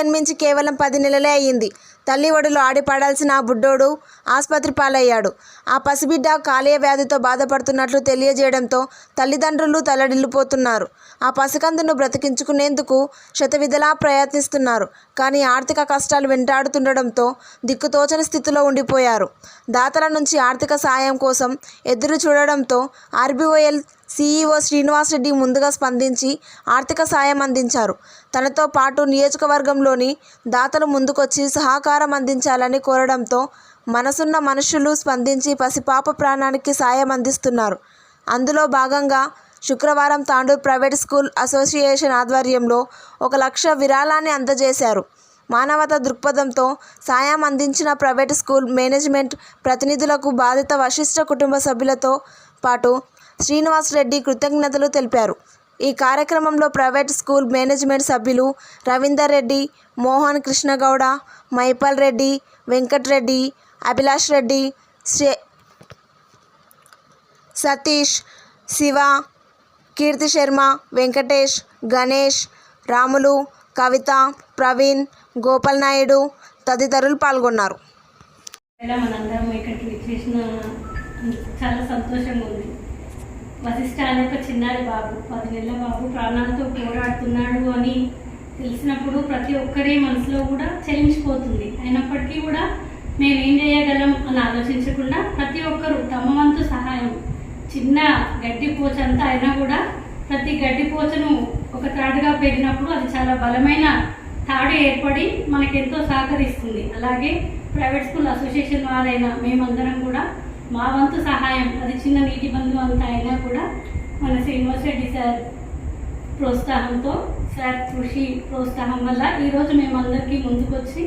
జన్మించి కేవలం పది నెలలే అయ్యింది. తల్లి ఒడిలో ఆడిపడాల్సిన ఆ బుడ్డోడు ఆసుపత్రి పాలయ్యాడు. ఆ పసిబిడ్డ కాలేయ వ్యాధితో బాధపడుతున్నట్లు తెలియజేయడంతో తల్లిదండ్రులు తలడిల్లిపోతున్నారు. ఆ పసికందును బ్రతికించుకునేందుకు శతవిధలా ప్రయత్నిస్తున్నారు. కానీ ఆర్థిక కష్టాలు వెంటాడుతుండడంతో దిక్కుతోచని స్థితిలో ఉండిపోయారు. దాతల నుంచి ఆర్థిక సాయం కోసం ఎదురు చూడడంతో ఆర్బీఓఎల్ సీఈఓ శ్రీనివాస్ రెడ్డి ముందుగా స్పందించి ఆర్థిక సాయం అందించారు. తనతో పాటు నియోజకవర్గంలోని దాతలు ముందుకొచ్చి సహకారం అందించాలని కోరడంతో మనసున్న మనుషులు స్పందించి పసిపాప ప్రాణానికి సాయం అందిస్తున్నారు. అందులో భాగంగా శుక్రవారం తాండూర్ ప్రైవేట్ స్కూల్ అసోసియేషన్ ఆధ్వర్యంలో ఒక లక్ష విరాళాన్ని అందజేశారు. మానవత దృక్పథంతో సాయం అందించిన ప్రైవేట్ స్కూల్ మేనేజ్మెంట్ ప్రతినిధులకు బాధిత వశిష్ట కుటుంబ సభ్యులతో పాటు శ్రీనివాస్ రెడ్డి కృతజ్ఞతలు తెలిపారు. ఈ కార్యక్రమంలో ప్రైవేట్ స్కూల్ మేనేజ్మెంట్ సభ్యులు రవీందర్ రెడ్డి మోహన్ కృష్ణగౌడ మైపాల్ రెడ్డి వెంకట్రెడ్డి అభిలాష్ రెడ్డి సతీష్ శివ కీర్తి శర్మ వెంకటేష్ గణేష్ రాములు కవిత ప్రవీణ్ గోపాల్ నాయుడు తదితరులు పాల్గొన్నారు. చాలా సంతోషంగా ఉంది. వశిష్ఠ అనే ఒక చిన్నారి బాబు పది నెలల బాబు ప్రాణాలతో పోరాడుతున్నాడు అని తెలిసినప్పుడు ప్రతి ఒక్కరి మనసులో కూడా చలించిపోతుంది. అయినప్పటికీ కూడా మేము ఏం చేయగలం అని ఆలోచించకుండా ప్రతి ఒక్కరూ తమ వంతు సహాయం చిన్న గడ్డి పోచ అంతా అయినా కూడా ప్రతి గడ్డి పోచను ఒక తాడుగా పెరిగినప్పుడు అది చాలా బలమైన తాడు ఏర్పడి మనకెంతో సహకరిస్తుంది. అలాగే ప్రైవేట్ స్కూల్ అసోసియేషన్ వారైనా మేమందరం కూడా మా వంతు సహాయం అది చిన్న నీటి బంధు అంత అయినా కూడా మన శ్రీనివాస్ రెడ్డి సార్ ప్రోత్సాహంతో సార్ కృషి ప్రోత్సాహం వల్ల ఈరోజు మేమందరికీ ముందుకొచ్చి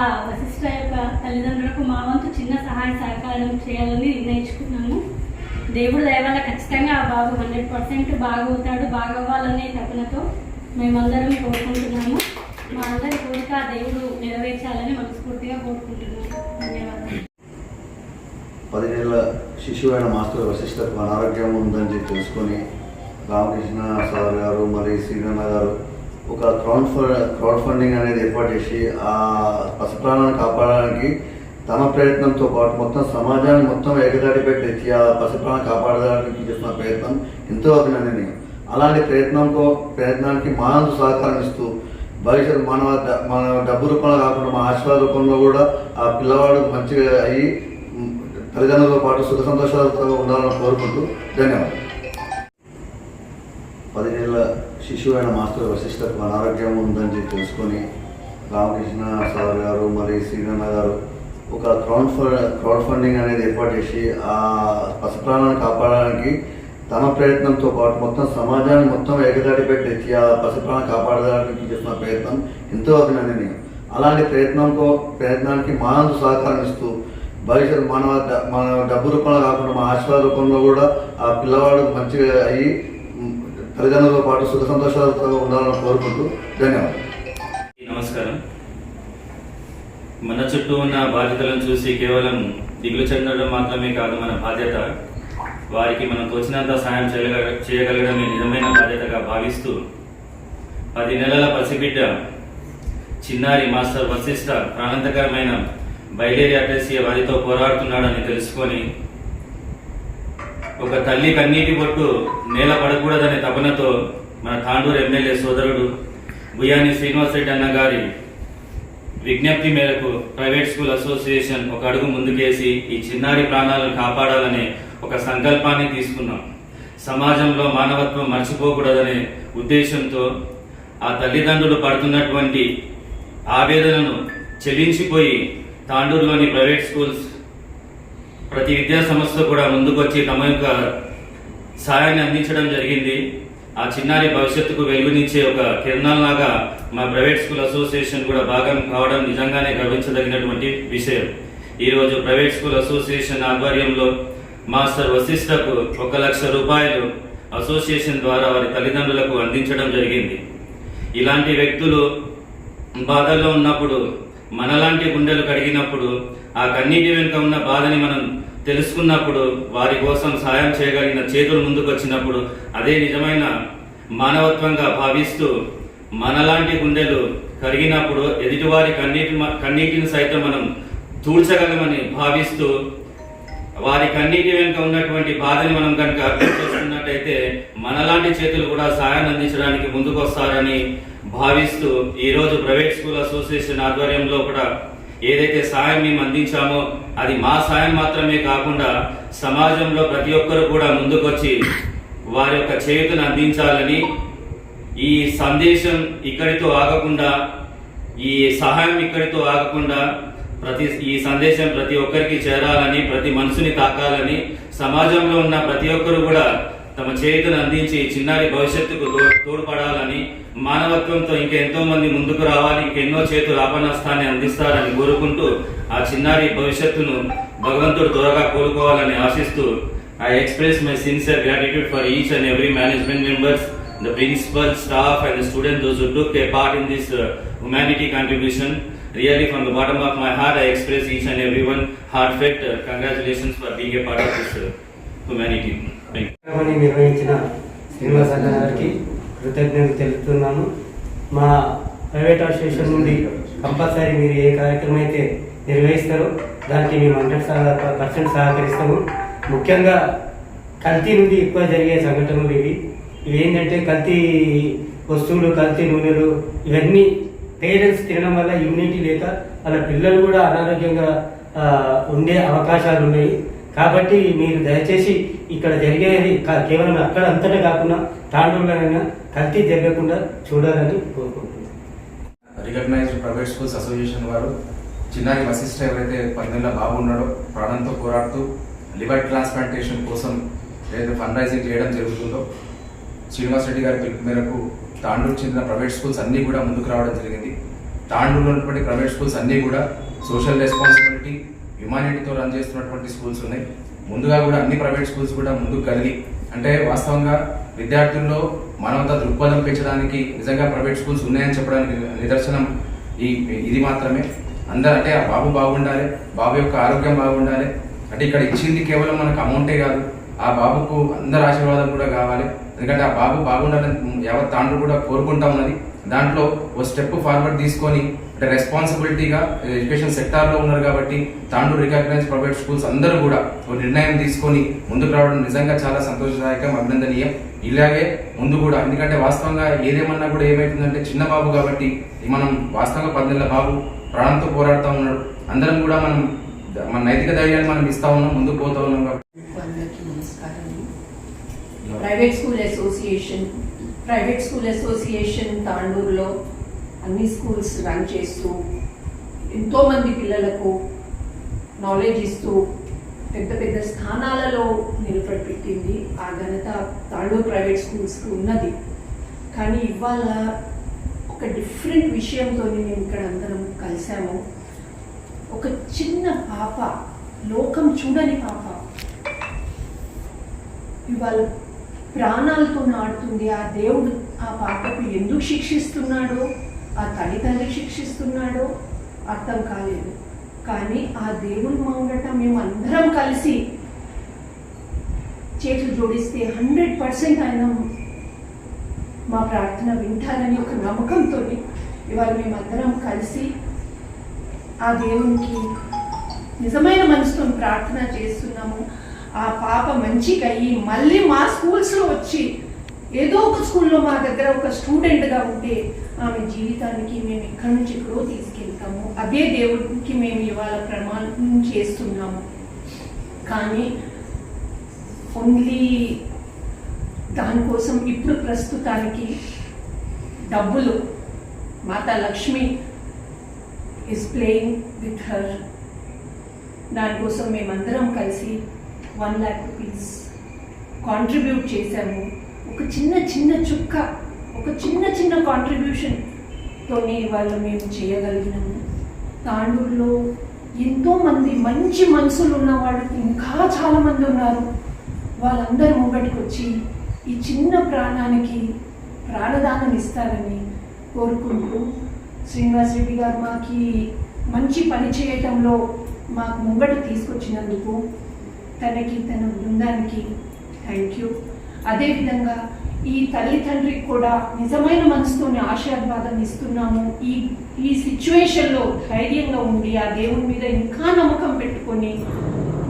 ఆ వశిష్ఠ యొక్క తల్లిదండ్రులకు మా వంతు చిన్న సహాయ సహకారం చేయాలని నిర్ణయించుకున్నాము. దేవుడు దయవల్ల ఖచ్చితంగా ఆ బాబు హండ్రెడ్ పర్సెంట్ బాగవుతాడు బాగవ్వాలనే తపనతో మేమందరం కోరుకుంటున్నాము. మా అందరి కోరిక దేవుడు నెరవేర్చాలని మనస్ఫూర్తిగా కోరుకుంటున్నాము. ధన్యవాదాలు. పది శిశువైన శిశువు అయిన మాస్టర్ వశిష్ఠకు అనారోగ్యం ఉందని చెప్పి తెలుసుకొని రామకృష్ణ సార్ గారు మరి శ్రీరణ గారు ఒక క్రౌడ్ ఫండ్ క్రౌడ్ ఫండింగ్ అనేది ఏర్పాటు చేసి ఆ పసిప్రాణాలను కాపాడడానికి తమ ప్రయత్నంతో పాటు మొత్తం సమాజాన్ని మొత్తం ఏకదాటిపై తెచ్చి ఆ పసిప్రాణం కాపాడడానికి చేస్తున్న ప్రయత్నం ఎంతో అభినందనీయం. అలాంటి ప్రయత్నంతో ప్రయత్నానికి మానవ సహకారం ఇస్తూ భవిష్యత్ మన మన డబ్బు రూపంలో కాకుండా మా ఆశీర్వాద రూపంలో కూడా ఆ పిల్లవాడు మంచిగా అయ్యి తల్లిదండ్రులతో పాటు సుఖ సంతోషాలతో ఉండాలని కోరుకుంటూ ధన్యవాదాలు. పది నెలల శిశువు అయిన మాస్టర్ వశిష్ఠకు అనారోగ్యం ఉందని చెప్పి తెలుసుకొని రామకృష్ణ సార్ గారు మరి శ్రీనన్న గారు ఒక క్రౌడ్ ఫండ్ క్రౌడ్ ఫండింగ్ అనేది ఏర్పాటు చేసి ఆ పసిప్రాణాన్ని కాపాడడానికి తమ ప్రయత్నంతో పాటు మొత్తం సమాజాన్ని మొత్తం ఏకదాటిపై తెచ్చి ఆ పసిప్రాణం కాపాడడానికి చేస్తున్న ప్రయత్నం ఎంతో అభినందనీయం. అలాంటి ప్రయత్నంతో ప్రయత్నానికి మా సహకారం ఇస్తూ భవిష్యత్ మన మన డబ్బు రూపంలో కాకుండా మా ఆశీర్వాద రూపంలో కూడా ఆ పిల్లవాడు మంచిగా అయ్యి తల్లిదండ్రులతో పాటు సుఖ సంతోషాలతో ఉండాలని కోరుకుంటూ ధన్యవాదాలు. నమస్కారం. మన చుట్టూ ఉన్న బాధ్యతలను చూసి కేవలం దిగులు చెందడం మాత్రమే కాదు మన బాధ్యత. వారికి మనం తోచినంత సాయం చేయగల చేయగలగడమే నిజమైన బాధ్యతగా భావిస్తూ పది నెలల పసిబిడ్డ చిన్నారి మాస్టర్ వశిష్ట ప్రాణాంతకరమైన బయలేరి పేసి వారితో పోరాడుతున్నాడని తెలుసుకొని ఒక తల్లి కన్నీటి బొట్టు నేల పడకూడదనే తపనతో మన తాండూరు ఎమ్మెల్యే సోదరుడు బుయాని శ్రీనివాసరెడ్డి అన్న గారి విజ్ఞప్తి మేరకు ప్రైవేట్ స్కూల్ అసోసియేషన్ ఒక అడుగు ముందుకేసి ఈ చిన్నారి ప్రాణాలను కాపాడాలనే ఒక సంకల్పాన్ని తీసుకున్నాం. సమాజంలో మానవత్వం మర్చిపోకూడదనే ఉద్దేశంతో ఆ తల్లిదండ్రులు పడుతున్నటువంటి ఆవేదనను చెల్లించిపోయి తాండూరులోని ప్రైవేట్ స్కూల్స్ ప్రతి విద్యా సంస్థ కూడా ముందుకొచ్చి తమ యొక్క సాయాన్ని అందించడం జరిగింది. ఆ చిన్నారి భవిష్యత్తుకు వెలుగునిచ్చే ఒక కిరణాల్లాగా మా ప్రైవేట్ స్కూల్ అసోసియేషన్ కూడా భాగం కావడం నిజంగానే గర్వించదగినటువంటి విషయం. ఈరోజు ప్రైవేట్ స్కూల్ అసోసియేషన్ ఆధ్వర్యంలో మాస్టర్ వశిష్ఠకు ఒక లక్ష రూపాయలు అసోసియేషన్ ద్వారా వారి తల్లిదండ్రులకు అందించడం జరిగింది. ఇలాంటి వ్యక్తులు బాధల్లో ఉన్నప్పుడు మనలాంటి గుండెలు కడిగినప్పుడు ఆ కన్నీటి వెనుక ఉన్న బాధని మనం తెలుసుకున్నప్పుడు వారి కోసం సాయం చేయగలిగిన చేతులు ముందుకు వచ్చినప్పుడు అదే నిజమైన మానవత్వంగా భావిస్తూ మనలాంటి గుండెలు కరిగినప్పుడు ఎదుటివారి కన్నీటి కన్నీటిని సైతం మనం తూడ్చగలమని భావిస్తూ వారి కన్నీటి వెనుక ఉన్నటువంటి బాధని మనం కనుక అర్థం చేసుకున్నట్టయితే మనలాంటి చేతులు కూడా సాయాన్ని అందించడానికి ముందుకు వస్తారని భావిస్తూ ఈరోజు ప్రైవేట్ స్కూల్ అసోసియేషన్ ఆధ్వర్యంలో కూడా ఏదైతే సాయం మేము అందించామో అది మా సాయం మాత్రమే కాకుండా సమాజంలో ప్రతి ఒక్కరు కూడా ముందుకొచ్చి వారి యొక్క చేతును అందించాలని ఈ సందేశం ఇక్కడితో ఆగకుండా ఈ సహాయం ఇక్కడితో ఆగకుండా ప్రతి ఈ సందేశం ప్రతి ఒక్కరికి చేరాలని ప్రతి మనసుని తాకాలని సమాజంలో ఉన్న ప్రతి ఒక్కరు కూడా తమ చేతులు అందించి చిన్నారి భవిష్యత్తుకు తోడ్పడాలని మానవత్వంతో ఇంకా ఎంతో మంది ముందుకు రావాలి ఇంకెన్నో చేతులు ఆపణస్థాన్ని అందిస్తారని కోరుకుంటూ ఆ చిన్నారి భవిష్యత్తును భగవంతుడు త్వరగా కోలుకోవాలని ఆశిస్తూ I express my sincere gratitude for each and every management members the principal staff and student those took a part in this humanity contribution really from the bottom of my heart I express each and every one heartfelt congratulations for being a part of this నిర్వహించిన శ్రీనివాస గారికి కృతజ్ఞతలు తెలుపుతున్నాను. మా private association నుండి compulsory మీరు ఏ కార్యక్రమం అయితే నిర్వహిస్తారో దానికి మేము హండ్రెడ్ పర్సెంట్ సహకరిస్తాము. ముఖ్యంగా కల్తీ నుండి ఎక్కువ జరిగే సంఘటనలు ఇవి. ఇవి ఏంటంటే కల్తీ వస్తువులు కల్తీ నూనెలు ఇవన్నీ పేరెంట్స్ తినడం వల్ల ఇమ్యూనిటీ లేక వాళ్ళ పిల్లలు కూడా అనారోగ్యంగా ఉండే అవకాశాలు ఉన్నాయి కాబట్టి మీరు దయచేసి ఇక్కడ జరిగేది కేవలం అక్కడ అంతటా కాకుండా తాండూరులోనైనా కల్తీ జరగకుండా చూడాలని కోరుకుంటున్నాను. రికగ్నైజ్డ్ ప్రైవేట్ స్కూల్స్ అసోసియేషన్ వారు చిన్నారి వశిష్ఠ ఎవరైతే పన్నెండుల బాబు ఉన్నాడో ప్రాణంతో పోరాడుతూ లివర్ ట్రాన్స్ప్లాంటేషన్ కోసం ఏదైతే ఫండ్ రైజింగ్ చేయడం జరుగుతుందో శ్రీనివాస్ రెడ్డి గారి పిలుపు మేరకు తాండూరు చెందిన ప్రైవేట్ స్కూల్స్ అన్నీ కూడా ముందుకు రావడం జరిగింది. తాండూరులో ఉన్నటువంటి ప్రైవేట్ స్కూల్స్ అన్నీ కూడా సోషల్ రెస్పాన్సిబిలిటీ హ్యుమానిటీతో రన్ చేస్తున్నటువంటి స్కూల్స్ ఉన్నాయి. ముందుగా కూడా అన్ని ప్రైవేట్ స్కూల్స్ కూడా ముందుకు కలిగి అంటే వాస్తవంగా విద్యార్థుల్లో మానవతా దృక్పథం పెంచడానికి నిజంగా ప్రైవేట్ స్కూల్స్ ఉన్నాయని చెప్పడానికి నిదర్శనం ఈ ఇది మాత్రమే. అందరూ అంటే ఆ బాబు బాగుండాలి బాబు యొక్క ఆరోగ్యం బాగుండాలి. అంటే ఇక్కడ ఇచ్చింది కేవలం మనకు అమౌంటే కాదు. ఆ బాబుకు అందరి ఆశీర్వాదం కూడా కావాలి. ఎందుకంటే ఆ బాబు బాగుండాలని యావత్ తాండ్రు కూడా కోరుకుంటా ఉన్నది. దాంట్లో ఓ స్టెప్ ఫార్వర్డ్ తీసుకొని అంటే రెస్పాన్సిబిలిటీగా ఎడ్యుకేషన్ సెక్టార్లో ఉన్నారు కాబట్టి తాండూరు రికగ్నైజ్ ప్రైవేట్ స్కూల్స్ అందరూ కూడా ఒక నిర్ణయం తీసుకొని ముందుకు రావడం నిజంగా చాలా సంతోషదాయకం అభినందనీయం. ఇలాగే ముందు కూడా ఎందుకంటే వాస్తవంగా ఏదేమన్నా కూడా ఏమైతుందంటే చిన్న బాబు కాబట్టి మనం వాస్తవంగా పద్దెనిమిది బాబు ప్రాణంతో పోరాడుతూ ఉన్నాడు. అందరం కూడా మనం మన నైతిక ధైర్యాన్ని మనం ఇస్తా ఉన్నాం ముందుకు పోతా ఉన్నాం కాబట్టి. Private school association private school association తాండూరులో అన్ని స్కూల్స్ రన్ చేస్తూ ఎంతోమంది పిల్లలకు నాలెడ్జ్ ఇస్తూ పెద్ద పెద్ద స్థానాలలో నిలబడిపెట్టింది ఆ ఘనత తాండూరు ప్రైవేట్ స్కూల్స్కి ఉన్నది. కానీ ఇవాళ ఒక డిఫరెంట్ విషయంతో మేము ఇక్కడ అందరం కలిసాము ఒక చిన్న పాప లోకం చూడని పాప. ఇవాళ ప్రాణాలతో నాడుతుంది ఆ దేవుడు. ఆ పాపకు ఎందుకు శిక్షిస్తున్నాడో? ఆ తల్లిదండ్రులు శిక్షిస్తున్నాడో అర్థం కాలేదు. కానీ ఆ దేవుడు ఉండటం మేము అందరం కలిసి చేతులు జోడిస్తే హండ్రెడ్ పర్సెంట్ ఆయన మా ప్రార్థన వింటారని ఒక నమ్మకంతో ఇవాళ మేమందరం కలిసి ఆ దేవునికి నిజమైన మనసుతో ప్రార్థన చేస్తున్నాము. ఆ పాప మంచిగా అయ్యి మళ్ళీ మా స్కూల్స్లో వచ్చి ఏదో ఒక స్కూల్లో మా దగ్గర ఒక స్టూడెంట్గా ఉంటే ఆమె జీవితానికి మేము ఎక్కడి నుంచి ఎక్కడో తీసుకెళ్తాము. అదే దేవుడికి మేము ఇవాళ ప్రమాణం చేస్తున్నాము. కానీ ఓన్లీ దానికోసం ఇప్పుడు ప్రస్తుతానికి డబ్బులు Mata Lakshmi is playing with her దానికోసం మేమందరం కలిసి వన్ ల్యాక్ రూపీస్ కాంట్రిబ్యూట్ చేశాము. ఒక చిన్న చిన్న చుక్క ఒక చిన్న చిన్న కాంట్రిబ్యూషన్తోనే వాళ్ళు మేము చేయగలిగినాము. తాండూరులో ఎంతోమంది మంచి మనసులు ఉన్న వాళ్ళు ఇంకా చాలామంది ఉన్నారు. వాళ్ళందరూ ముంగటికి వచ్చి ఈ చిన్న ప్రాణానికి ప్రాణదానం ఇస్తారని కోరుకుంటూ శ్రీనివాస్ రెడ్డి గారు మాకి మంచి పని చేయటంలో మాకు ముంగట తీసుకొచ్చినందుకు తనకి తన బృందానికి థ్యాంక్ యూ అదేవిధంగా ఈ తల్లి తండ్రికి కూడా నిజమైన మనసుతోని ఆశీర్వాదం ఇస్తున్నాము. ఈ ఈ సిచ్యువేషన్లో ధైర్యంగా ఉండి ఆ దేవుని మీద ఇంకా నమ్మకం పెట్టుకొని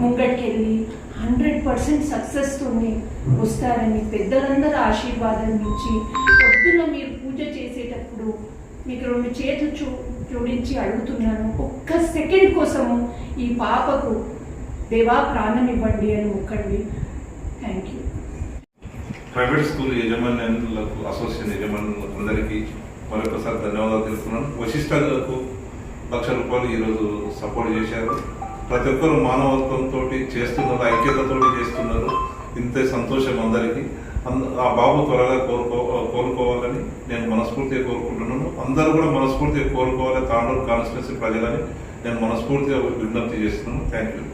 ముంగట్కెళ్ళి హండ్రెడ్ పర్సెంట్ సక్సెస్తోని వస్తారని పెద్దలందరూ ఆశీర్వాదం ఇచ్చి పొద్దున మీరు పూజ చేసేటప్పుడు మీకు రెండు చేతులు చూ జోడించి అడుగుతున్నాను. ఒక్క సెకండ్ కోసము ఈ పాపకు దేవా ప్రాణం ఇవ్వండి అని మొక్కండి. థ్యాంక్ యూ ప్రైవేట్ స్కూల్ యజమానులకు అసోసియేషన్ యజమానులకు అందరికీ మరొకసారి ధన్యవాదాలు తెలుపుతున్నాను. వశిష్టాలకు లక్ష రూపాయలు ఈరోజు సపోర్ట్ చేశారు. ప్రతి ఒక్కరు మానవత్వంతో చేస్తున్నారు ఐక్యతతో చేస్తున్నారు. ఇంతే సంతోషం అందరికీ. అంద- ఆ బాబు త్వరగా కోరుకో కోరుకోవాలని నేను మనస్ఫూర్తిగా కోరుకుంటున్నాను. అందరూ కూడా మనస్ఫూర్తిగా కోరుకోవాలి. తాండూరు కాన్స్టిట్యున్సీ ప్రజలని నేను మనస్ఫూర్తిగా విజ్ఞప్తి చేస్తున్నాను. Thank you